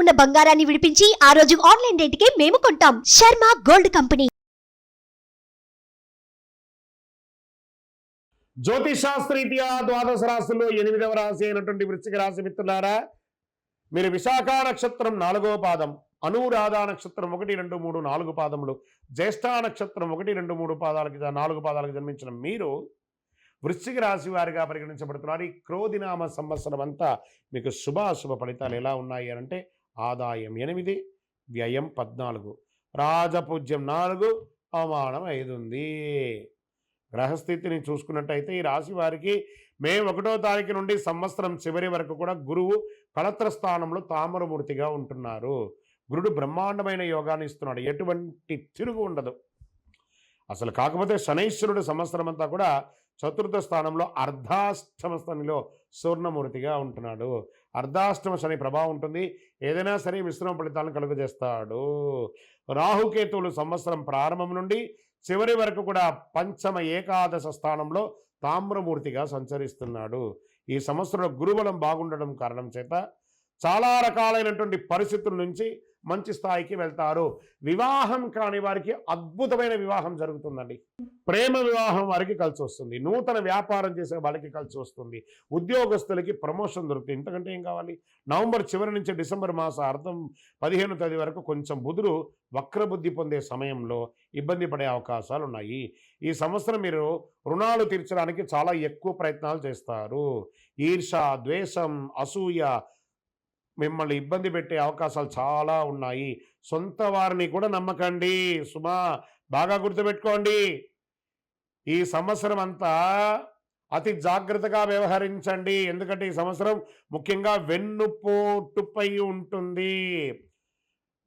ఉన్న బంగారాన్ని విడిపించి ఆ రోజు ఆన్లైన్ రేటుకే మేము కొంటాం. Sharma gold company. జ్యోతిషాస్త్రీత్యా ద్వాదశ రాశుల్లో ఎనిమిదవ రాశి అయినటువంటి వృశ్చిక రాశి మిత్రులారా మీరు విశాఖ నక్షత్రం నాలుగవ పాదం అనురాధ నక్షత్రం ఒకటి రెండు మూడు నాలుగు పాదములు జ్యేష్ఠ నక్షత్రం ఒకటి రెండు మూడు పాదాలకి నాలుగు పాదాలకు జన్మించిన మీరు వృశ్చిక రాశి వారిగా పరిగణించబడుతున్నారు. ఈ క్రోధినామ సంవత్సరం అంతా మీకు శుభాశుభ ఫలితాలు ఎలా ఉన్నాయి అంటే ఆదాయం ఎనిమిది వ్యయం పద్నాలుగు రాజపూజ్యం నాలుగు అవమానం ఐదు ఉంది గ్రహస్థితిని చూసుకున్నట్టయితే ఈ రాశి వారికి మే ఒకటో తారీఖు నుండి సంవత్సరం చివరి వరకు కూడా గురువు కళత్ర స్థానంలో తామరమూర్తిగా ఉంటున్నారు. గురుడు బ్రహ్మాండమైన యోగాన్ని ఇస్తున్నాడు. ఎటువంటి తిరుగు ఉండదు. అసలు కాకపోతే శనైశ్వరుడు సంవత్సరం అంతా కూడా చతుర్థ స్థానంలో అర్ధాష్టమ శనిలో సూర్ణమూర్తిగా ఉంటున్నాడు. అర్ధాష్టమ శని ప్రభావం ఉంటుంది. ఏదైనా సరే మిశ్రమ ఫలితాలను కలుగజేస్తాడు. రాహుకేతువులు సంవత్సరం ప్రారంభం నుండి చివరి వరకు కూడా పంచమ ఏకాదశ స్థానంలో తామ్రమూర్తిగా సంచరిస్తున్నాడు. ఈ సంవత్సరంలో గురుబలం బాగుండడం కారణం చేత చాలా రకాలైనటువంటి పరిస్థితుల నుంచి మంచి స్థాయికి వెళ్తారు. వివాహం కాని వారికి అద్భుతమైన వివాహం జరుగుతుందండి. ప్రేమ వివాహం వారికి కలిసి వస్తుంది. నూతన వ్యాపారం చేసే వాళ్ళకి కలిసి వస్తుంది. ఉద్యోగస్తులకి ప్రమోషన్ దొరుకుతుంది. ఇంతకంటే ఏం కావాలి? నవంబర్ చివరి నుంచి డిసెంబర్ మాస అర్థం పదిహేను తేదీ వరకు కొంచెం బుధుడు వక్రబుద్ధి పొందే సమయంలో ఇబ్బంది పడే అవకాశాలు ఉన్నాయి. ఈ సంవత్సరం మీరు రుణాలు తీర్చడానికి చాలా ఎక్కువ ప్రయత్నాలు చేస్తారు. ఈర్ష ద్వేషం అసూయ మిమ్మల్ని ఇబ్బంది పెట్టే అవకాశాలు చాలా ఉన్నాయి. సొంత వారిని కూడా నమ్మకండి. సుమా బాగా గుర్తుపెట్టుకోండి. ఈ సంవత్సరం అంతా అతి జాగ్రత్తగా వ్యవహరించండి. ఎందుకంటే ఈ సంవత్సరం ముఖ్యంగా వెన్నుపోటుపై ఉంటుంది.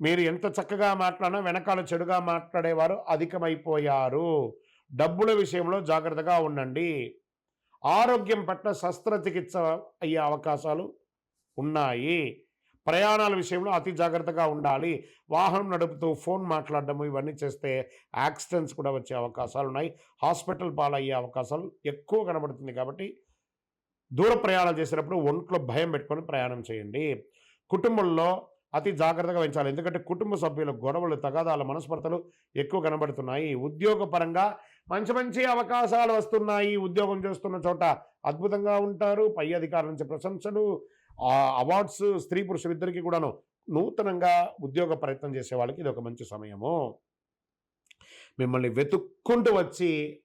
మీరు ఎంత చక్కగా మాట్లాడినా వెనకాల చెడుగా మాట్లాడేవారు అధికమైపోయారు. డబ్బుల విషయంలో జాగ్రత్తగా ఉండండి. ఆరోగ్యం పట్ల శస్త్రచికిత్స అయ్యే అవకాశాలు ఉన్నాయి. ప్రయాణాల విషయంలో అతి జాగ్రత్తగా ఉండాలి. వాహనం నడుపుతూ ఫోన్ మాట్లాడడం ఇవన్నీ చేస్తే యాక్సిడెంట్స్ కూడా వచ్చే అవకాశాలు ఉన్నాయి. హాస్పిటల్ పాలయ్యే అవకాశాలు ఎక్కువ కనబడుతుంది కాబట్టి దూర ప్రయాణాలు చేసేటప్పుడు ఒంట్లో భయం పెట్టుకొని ప్రయాణం చేయండి. కుటుంబంలో అతి జాగ్రత్తగా పెంచాలి ఎందుకంటే కుటుంబ సభ్యుల గొడవలు తగాదాల మనస్పర్ధలు ఎక్కువ కనబడుతున్నాయి. ఉద్యోగపరంగా మంచి మంచి అవకాశాలు వస్తున్నాయి. ఉద్యోగం చేస్తున్న చోట అద్భుతంగా ఉంటారు. పై అధికారుల నుంచి ప్రశంసలు ఆ అవార్డ్స్ స్త్రీ పురుషులిద్దరికీ కూడాను నూతనంగా ఉద్యోగ ప్రయత్నం చేసే వాళ్ళకి ఇది ఒక మంచి సమయము. మిమ్మల్ని వెతుక్కుంటూ వచ్చి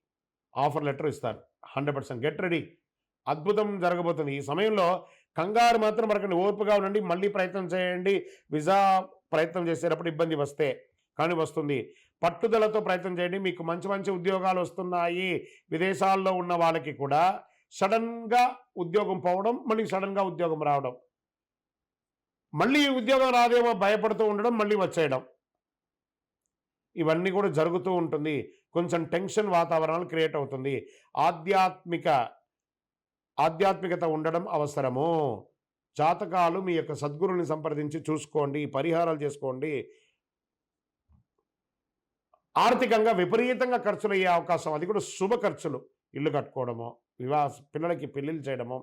ఆఫర్ లెటర్ ఇస్తారు. Hundred percent get ready. అద్భుతం జరగబోతుంది. ఈ సమయంలో కంగారు మాత్రం మనకండి ఓర్పుగా ఉండండి. మళ్ళీ ప్రయత్నం చేయండి. విజా ప్రయత్నం చేసేటప్పుడు ఇబ్బంది వస్తే కానీ వస్తుంది. పట్టుదలతో ప్రయత్నం చేయండి. మీకు మంచి మంచి ఉద్యోగాలు వస్తున్నాయి. విదేశాల్లో ఉన్న వాళ్ళకి కూడా సడన్గా ఉద్యోగం పోవడం మళ్ళీ సడన్గా ఉద్యోగం రావడం. మళ్ళీ ఉద్యోగం రాదేమో భయపడుతూ ఉండడం మళ్ళీ వచ్చేయడం. ఇవన్నీ కూడా జరుగుతూ ఉంటుంది. కొంచెం టెన్షన్ వాతావరణాలు క్రియేట్ అవుతుంది. ఆధ్యాత్మిక ఆధ్యాత్మికత ఉండడం అవసరము. జాతకాలు మీ యొక్క సద్గురుని సంప్రదించి చూసుకోండి పరిహారాలు చేసుకోండి. ఆర్థికంగా విపరీతంగా ఖర్చులు అయ్యే అవకాశం అది కూడా శుభ ఖర్చులు. ఇల్లు కట్టుకోవడము వివాహ పిల్లలకి పెళ్ళిళ్ళు చేయడము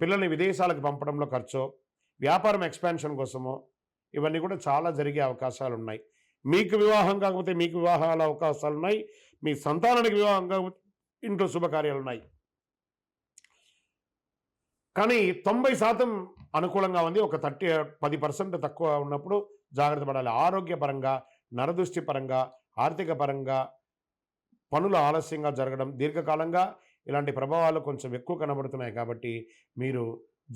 పిల్లల్ని విదేశాలకు పంపడంలో ఖర్చు వ్యాపారం ఎక్స్పాన్షన్ కోసము ఇవన్నీ కూడా చాలా జరిగే అవకాశాలు ఉన్నాయి మీకు వివాహం కాకపోతే మీకు వివాహాల అవకాశాలు ఉన్నాయి మీ సంతానానికి వివాహం కాకపోతే ఇంట్లో శుభకార్యాలు ఉన్నాయి కానీ తొంభై శాతం అనుకూలంగా ఉంది. ఒక థర్టీ పది పర్సెంట్ తక్కువ ఉన్నప్పుడు జాగ్రత్త పడాలి. ఆరోగ్యపరంగా నరదృష్టి పరంగా ఆర్థిక పరంగా పనులు ఆలస్యంగా జరగడం దీర్ఘకాలంగా ఇలాంటి ప్రభావాలు కొంచెం ఎక్కువ కనబడుతున్నాయి కాబట్టి మీరు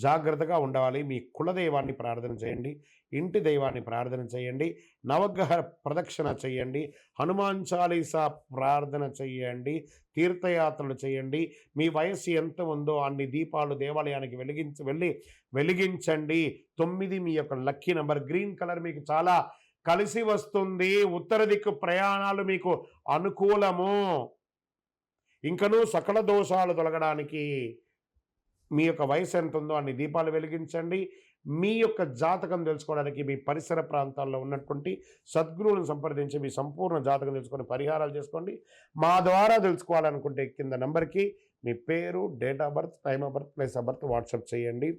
జాగ్రత్తగా ఉండాలి. మీ కులదైవాన్ని ప్రార్థన చేయండి ఇంటి దైవాన్ని ప్రార్థన చేయండి నవగ్రహ ప్రదక్షిణ చేయండి హనుమాన్ చాలీసా ప్రార్థన చేయండి తీర్థయాత్రలు చేయండి. మీ వయస్సు ఎంత ఉందో అన్ని దీపాలు దేవాలయానికి వెలిగించి వెళ్ళి వెలిగించండి. తొమ్మిది మీ యొక్క లక్కీ నెంబర్ గ్రీన్ కలర్ మీకు చాలా కలిసి వస్తుంది. ఉత్తర దిక్కు ప్రయాణాలు మీకు అనుకూలము. ఇంకనూ సకల దోషాలు తొలగడానికి మీ యొక్క వయసు ఎంత ఉందో అన్ని దీపాలు వెలిగించండి. మీ యొక్క జాతకం తెలుసుకోవడానికి మీ పరిసర ప్రాంతాల్లో ఉన్నటువంటి సద్గురువులను సంప్రదించి మీ సంపూర్ణ జాతకం తెలుసుకొని పరిహారాలు చేసుకోండి. మా ద్వారా తెలుసుకోవాలనుకుంటే కింద నెంబర్కి మీ పేరు date of birth time of birth place of birth WhatsApp చేయండి.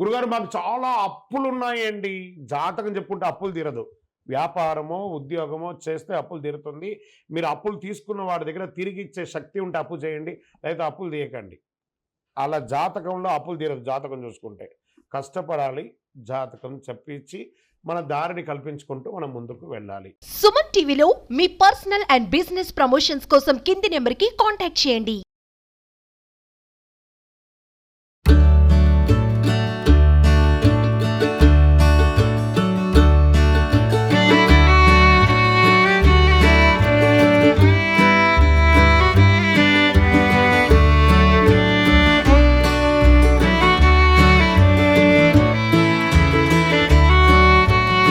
గురుగారు మాకు చాలా అప్పులు ఉన్నాయండి జాతకం చెప్పుకుంటే అప్పులు తీరదు. వ్యాపారమో ఉద్యోగమో చేస్తే అప్పులు తీరుతుంది. మీరు అప్పులు తీసుకున్న వాడి దగ్గర తిరిగి ఇచ్చే శక్తి ఉంటే అప్పు చేయండి. లేదా అప్పులు తీయకండి. అలా జాతకంలో అప్పులు తీరదు జాతకం చూసుకుంటే. కష్టపడాలి జాతకం చెప్పించి మన దారిని కల్పించుకుంటూ మనం ముందుకు వెళ్ళాలి. సుమన్ టీవీలో మీ పర్సనల్ అండ్ బిజినెస్ ప్రమోషన్స్ కోసం కింది నెంబర్కి కాంటాక్ట్ చేయండి.